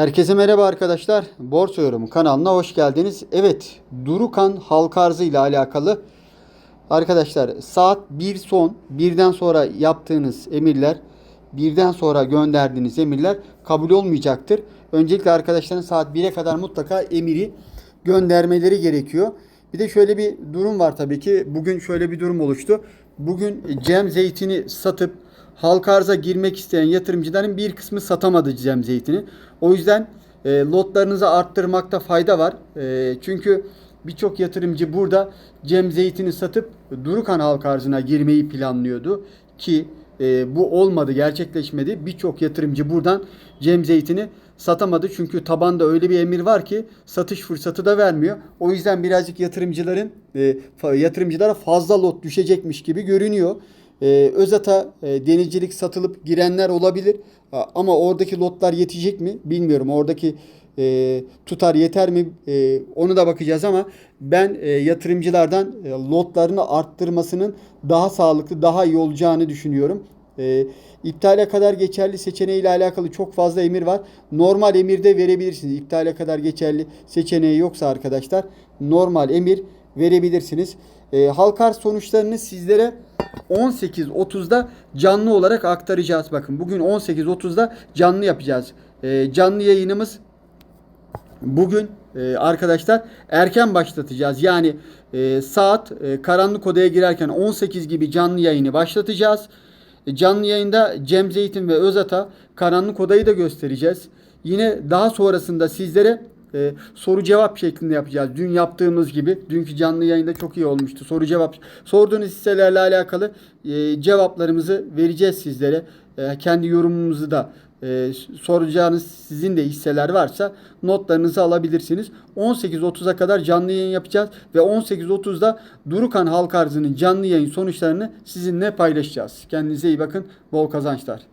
Herkese merhaba arkadaşlar. Borsa Yorum kanalına hoş geldiniz. Evet, Durukan halka arzı ile alakalı arkadaşlar saat 1 son, birden sonra yaptığınız emirler, birden sonra gönderdiğiniz emirler kabul olmayacaktır. Öncelikle arkadaşların saat 1'e kadar mutlaka emiri göndermeleri gerekiyor. Bir de şöyle bir durum var tabii ki. Bugün şöyle bir durum oluştu. Bugün Cem Zeytin'i satıp halka arza girmek isteyen yatırımcıların bir kısmı satamadı Cem Zeytin'i. O yüzden e, lotlarınızı arttırmakta fayda var. E, çünkü birçok yatırımcı burada Cem Zeytin'i satıp Durukan halka arzına girmeyi planlıyordu ki e, bu olmadı, gerçekleşmedi. Birçok yatırımcı buradan Cem Zeytin'i satamadı. Çünkü tabanda öyle bir emir var ki satış fırsatı da vermiyor. O yüzden birazcık yatırımcıların e, yatırımcılara fazla lot düşecekmiş gibi görünüyor. Ee, Özata e, denizcilik satılıp girenler olabilir. Ama oradaki lotlar yetecek mi bilmiyorum. Oradaki e, tutar yeter mi E, onu da bakacağız ama ben e, yatırımcılardan e, lotlarını arttırmasının daha sağlıklı, daha iyi olacağını düşünüyorum. E, iptale kadar geçerli seçeneği ile alakalı çok fazla emir var. Normal emirde verebilirsiniz. İptale kadar geçerli seçeneği yoksa arkadaşlar normal emir verebilirsiniz. E, halkar sonuçlarını sizlere 18.30'da canlı olarak aktaracağız. Bakın bugün 18.30'da canlı yapacağız. E, canlı yayınımız bugün e, arkadaşlar erken başlatacağız. Yani e, saat e, karanlık odaya girerken 18 gibi canlı yayını başlatacağız. E, canlı yayında Cem Zeytin ve Özata karanlık odayı da göstereceğiz. Yine daha sonrasında sizlere e, soru cevap şeklinde yapacağız. Dün yaptığımız gibi. Dünkü canlı yayında çok iyi olmuştu. Soru cevap. Sorduğunuz hisselerle alakalı e, cevaplarımızı vereceğiz sizlere. E, kendi yorumumuzu da e, soracağınız sizin de hisseler varsa notlarınızı alabilirsiniz. 18.30'a kadar canlı yayın yapacağız ve 18.30'da Durukan Halk Arzı'nın canlı yayın sonuçlarını sizinle paylaşacağız. Kendinize iyi bakın. Bol kazançlar.